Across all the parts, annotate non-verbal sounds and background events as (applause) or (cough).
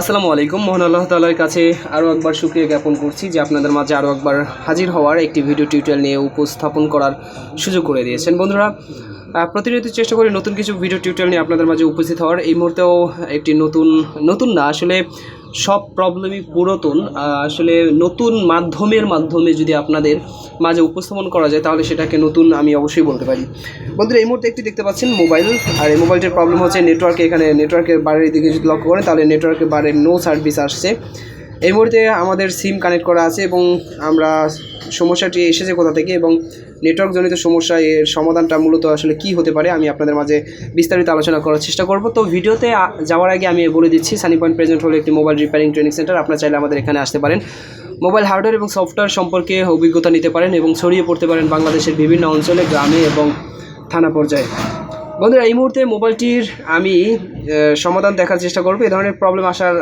আসসালামু আলাইকুম। মোহন আল্লাহ তালার কাছে আরও একবার সুক্রিয়া জ্ঞাপন করছি যে আপনাদের মাঝে আরও একবার হাজির হওয়ার একটি ভিডিও টিউটোরিয়াল নিয়ে উপস্থাপন করার সুযোগ করে দিয়েছেন। বন্ধুরা প্রতিনিয়ত চেষ্টা করি নতুন কিছু ভিডিও টিউটোরিয়াল নিয়ে আপনাদের মাঝে উপস্থিত হওয়ার। এই মুহূর্তেও একটি নতুন নতুন না, আসলে সব প্রবলেমই পুরাতন। আসলে নতুন মাধ্যমের মাধ্যমে যদি আপনাদের মাঝে উপস্থাপন করা যায়, তাহলে সেটাকে নতুন আমি অবশ্যই বলতে পারি। বন্ধুরা, এই মুহূর্তে একটি দেখতে পাচ্ছেন মোবাইল আর এই মোবাইলটির প্রবলেম হচ্ছে নেটওয়ার্কে এখানে নেটওয়ার্কের বারের দিকে যদি লক্ষ্য করেন, তাহলে নেটওয়ার্কের বারের নো সার্ভিস আসছে। এই মুহূর্তে আমাদের সিম কানেক্ট করা আছে এবং আমরা সমস্যাটি এসেছে কোথা থেকে এবং নেটওয়ার্কজনিত সমস্যা এর সমাধানটা মূলত আসলে কি হতে পারে আমি আপনাদের মাঝে বিস্তারিত আলোচনা করার চেষ্টা করব। তো ভিডিওতে যাওয়ার আগে আমি বলে দিচ্ছি সানি পয়েন্ট প্রেজেন্ট হলো একটি মোবাইল রিপেয়ারিং ট্রেনিং সেন্টার আপনারা চাইলে আমাদের এখানে আসতে পারেন। মোবাইল হার্ডওয়্যার এবং সফটওয়্যার সম্পর্কে অভিজ্ঞতা নিতে পারেন এবং ছড়িয়ে পড়তে পারেন বাংলাদেশের বিভিন্ন অঞ্চলে, গ্রামে এবং থানা পর্যায়ে। বন্ধুরা, এই মুহূর্তে মোবাইলটির আমি সমাধান দেখার চেষ্টা করব। এই ধরনের প্রবলেম আসার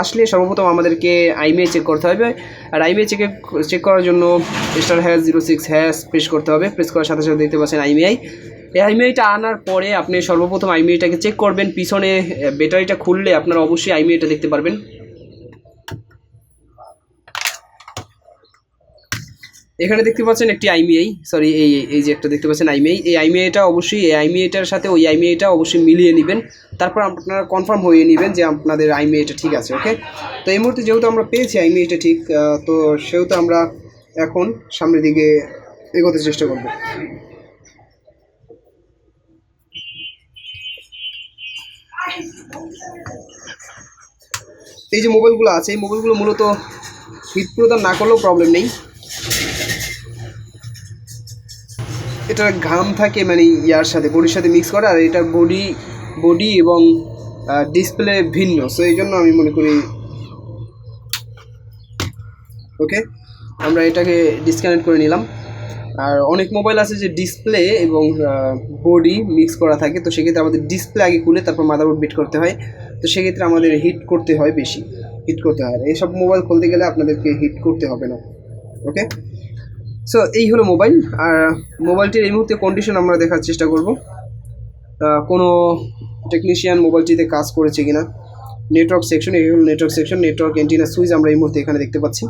আসলে সর্বপ্রথম আমাদেরকে আইমিআই চেক করতে হবে। আর আইমিআই চেকে চেক করার জন্য star hash zero six hash press করতে হবে। প্রেস করার সাথে সাথে দেখতে পাচ্ছেন আইমিআই এই আইমিআইটা আনার পরে আপনি সর্বপ্রথম আইমিআইটাকে চেক করবেন। পিছনে ব্যাটারিটা খুললে আপনারা অবশ্যই আইমিআইটা দেখতে পারবেন। এখানে দেখতে পাচ্ছেন একটি আইমিআই সরি এই এই যে একটা দেখতে পাচ্ছেন আইমিআই এই আইমিআইটা অবশ্যই, এই আইমিআইটার সাথে ওই আইমিআইটা অবশ্যই মিলিয়ে নেবেন। তারপর আপনারা কনফার্ম হয়ে নেবেন যে আপনাদের আইমিআইটা ঠিক আছে ওকে তো এই মুহূর্তে যেহেতু আমরা পেয়েছি আইমিআইটা ঠিক তো সেহেতু আমরা এখন সামনের দিকে এগোতে চেষ্টা করব। এই যে মোবাইলগুলো আছে, এই মোবাইলগুলো মূলত হিট প্রদান না করলেও প্রবলেম নেই। এটার ঘাম থাকে মানে ইয়ার সাথে বডির সাথে মিক্স করা, আর এটা বডি বডি এবং ডিসপ্লে ভিন্ন। সো এই জন্য আমি মনে করি ওকে আমরা এটাকে ডিসকানেক্ট করে নিলাম। আর অনেক মোবাইল আছে যে ডিসপ্লে এবং বডি মিক্স করা থাকে। তো সেক্ষেত্রে আমাদের ডিসপ্লে আগে খুলে, তারপর মাদারবোর্ড বিট করতে হয়। তো সেক্ষেত্রে আমাদের হিট করতে হয় বেশি হিট করতে হয়। এইসব মোবাইল খুলতে গেলে আপনাদেরকে হিট করতে হবে না ওকে সো এই হলো মোবাইল আর মোবাইলটির এই মুহূর্তে কন্ডিশন আমরা দেখার চেষ্টা করব। কোনো টেকনিশিয়ান মোবাইলটিতে কাজ করেছে কিনা? নেটওয়ার্ক সেকশন এই হলো network section network antenna switch আমরা এই মুহূর্তে এখানে দেখতে পাচ্ছি।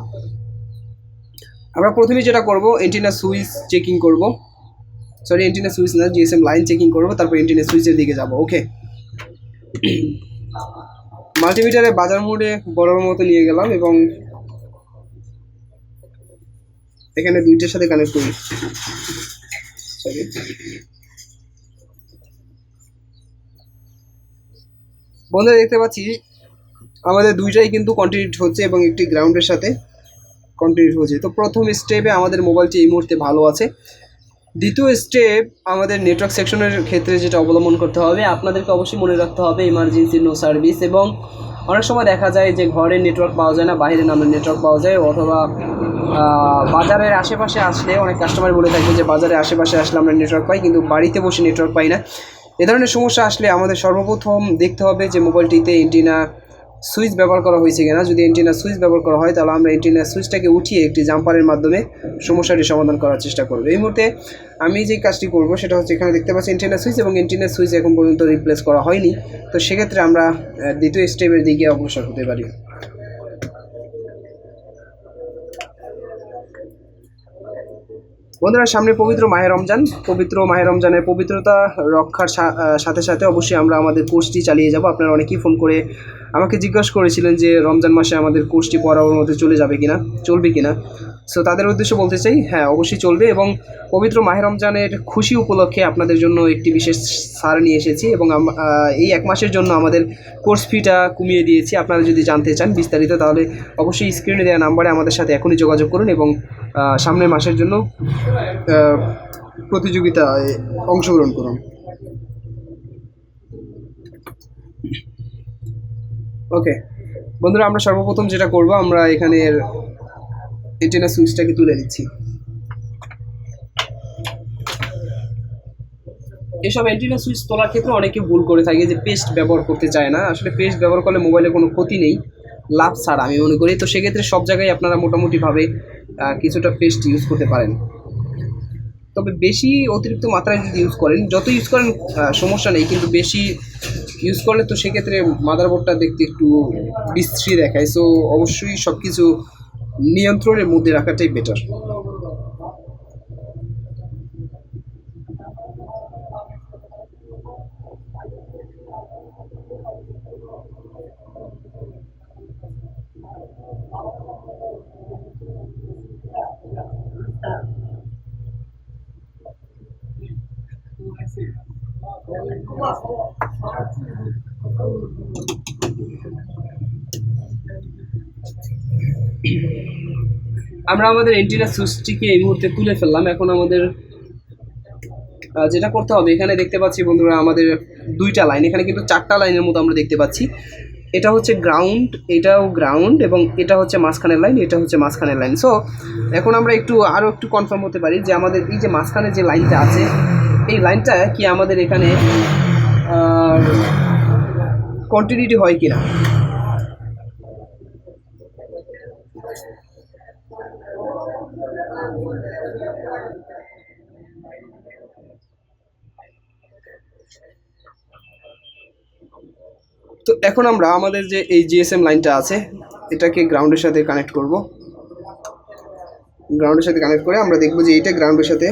আমরা প্রথমে যেটা করব এন্টিনা সুইচ চেকিং করব। সরি এন্টিনা সুইচ না জিএসএম লাইন চেকিং করব, তারপর এন্টিনা সুইচের দিকে যাব ওকে মাল্টিমিটারে (clears throat) বাজার মোডে বড় মতো নিয়ে গেলাম এবং এখানে দুইটার সাথে কানেক্ট করি সরি বন্ধুরা, দেখতে পাচ্ছি আমাদের দুইটাই কিন্তু কন্টিনিউট হচ্ছে এবং একটি গ্রাউন্ডের সাথে কন্টিনিউট হচ্ছে। তো প্রথম স্টেপে আমাদের মোবাইলটি এই মুহূর্তে ভালো আছে। দ্বিতীয় স্টেপ আমাদের নেটওয়ার্ক সেকশনের ক্ষেত্রে যেটা অবলম্বন করতে হবে, আপনাদেরকে অবশ্যই মনে রাখতে হবে ইমার্জেন্সি নো সার্ভিস এবং অনেক সময় দেখা যায় যে ঘরে নেটওয়ার্ক পাওয়া যায় না, বাইরে নামের নেটওয়ার্ক পাওয়া যায় অথবা বাজারের আশেপাশে আসলে অনেক কাস্টমার বলে থাকবে যে বাজারের আশেপাশে আসলে আমরা নেটওয়ার্ক পাই, কিন্তু বাড়িতে বসে নেটওয়ার্ক পাই না। এ ধরনের সমস্যা আসলে আমাদের সর্বপ্রথম দেখতে হবে যে মোবাইলটিতে এন্টিনা সুইচ ব্যবহার করা হয়েছে কিনা। যদি এন্টিনা সুইচ ব্যবহার করা হয়, তাহলে আমরা এন্টিনা সুইচটাকে উঠিয়ে একটি জাম্পারের মাধ্যমে সমস্যাটি সমাধান করার চেষ্টা করব। এই মুহূর্তে আমি যে কাজটি করব, সেটা হচ্ছে এখানে দেখতে পাচ্ছি এন্টিনা সুইচ এবং এন্টিনা সুইচ এখন পর্যন্ত রিপ্লেস করা হয়নি। তো সেক্ষেত্রে আমরা দ্বিতীয় স্টেপের দিকে অগ্রসর হতে পারি। বন্ধুরা, সামনে পবিত্র মাহে রমজান। পবিত্র মাহে রমজানের পবিত্রতা রক্ষার সাথে সাথে অবশ্যই আমরা আমাদের কোর্সটি চালিয়ে যাব। আপনারা অনেকেই ফোন করে আমাকে জিজ্ঞাসা করেছিলেন যে, রমজান মাসে আমাদের কোর্সটি পড়ার মধ্যে চলে যাবে কিনা, চলবে কিনা। সো তাদের উদ্দেশ্যে বলতে চাই হ্যাঁ অবশ্যই চলবে এবং পবিত্র মাহে রমজানের খুশি উপলক্ষে আপনাদের জন্য একটি বিশেষ সার নিয়ে এসেছি এবং এই এক মাসের জন্য আমাদের কোর্স ফিটা কমিয়ে দিয়েছি। আপনারা যদি জানতে চান বিস্তারিত, তাহলে অবশ্যই স্ক্রিনে দেওয়া নাম্বারে আমাদের সাথে এখনই যোগাযোগ করুন এবং সামনের মাসের জন্য প্রতিযোগিতায় অংশগ্রহণ করুন। ওকে, বন্ধুরা, আমরা সর্বপ্রথম যেটা করব, আমরা এখানের এন্টেনা সুইচটাকে তুলে দিচ্ছি এসব অ্যান্টিনা সুইচ তোলার ক্ষেত্রে অনেকে ভুল করে থাকে যে পেস্ট ব্যবহার করতে চায় না। আসলে পেস্ট ব্যবহার করলে মোবাইলে কোনো ক্ষতি নেই, লাভ ছাড়া আমি মনে করি। তো সেক্ষেত্রে সব জায়গায় আপনারা মোটামুটিভাবে কিছুটা পেস্ট ইউজ করতে পারেন। তবে বেশি অতিরিক্ত মাত্রায় যদি ইউজ করেন, যত ইউজ করেন সমস্যা নেই, কিন্তু বেশি ইউজ করলে তো সেক্ষেত্রে মাদারবোর্ডটা দেখতে একটু বিশ্রী দেখায়। সো অবশ্যই সব কিছু নিয়ন্ত্রণের মধ্যে রাখাটাই বেটার আমরা আমাদের এন্টিনা সুইচটিকে এই মুহূর্তে তুলে ফেললাম। এখন আমাদের যেটা করতে হবে, এখানে দেখতে পাচ্ছি বন্ধুরা আমাদের দুইটা লাইন এখানে কিন্তু চারটা লাইনের মতো আমরা দেখতে পাচ্ছি। এটা হচ্ছে গ্রাউন্ড এটাও গ্রাউন্ড এবং এটা হচ্ছে মাঝখানের লাইন এটা হচ্ছে মাঝখানের লাইন সো এখন আমরা একটু আরও একটু কনফার্ম হতে পারি যে আমাদের এই যে মাঝখানে যে লাইনটা আছে, এই লাইনটা কি আমাদের এখানে কন্টিনিউটি হয় কিনা? তো এখন আমরা আমাদের যে এই জিএসএম লাইনটা আছে, এটাকে গ্রাউন্ডের সাথে কানেক্ট করব। গ্রাউন্ডের সাথে কানেক্ট করে আমরা দেখব যে এইটা গ্রাউন্ডের সাথে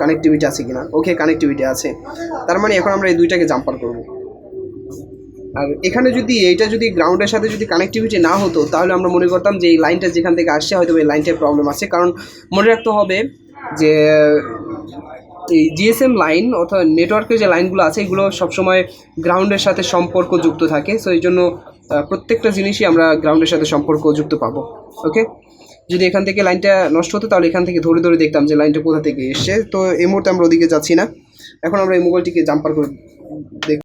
কানেক্টিভিটি আছে কিনা? ওকে কানেক্টিভিটি আছে। তার মানে এখন আমরা এই দুইটাকে জাম্পার করব। আর এখানে যদি, এইটা যদি গ্রাউন্ডের সাথে যদি কানেক্টিভিটি না হতো, তাহলে আমরা মনে করতাম যে এই লাইনটা যেখান থেকে আসছে, হয়তো এই লাইনটায় প্রবলেম আছে। কারণ মনে রাখতে হবে যে, এই জিএসএম লাইন অর্থাৎ নেটওয়ার্কের যে লাইনগুলো আছে, এগুলো সবসময় গ্রাউন্ডের সাথে সম্পর্ক যুক্ত থাকে। সো এই জন্য প্রত্যেকটা জিনিসই আমরা গ্রাউন্ডের সাথে সম্পর্ক যুক্ত পাবো। ওকে যদি এখান থেকে লাইনটা নষ্ট হতো, তাহলে এখান থেকে ধরে ধরে দেখতাম যে লাইনটা কোথা থেকে এসছে। তো এই মুহূর্তে আমরা ওদিকে যাচ্ছি না। এখন আমরা এই মোবাইলটিকে জাম্পার করে দেখ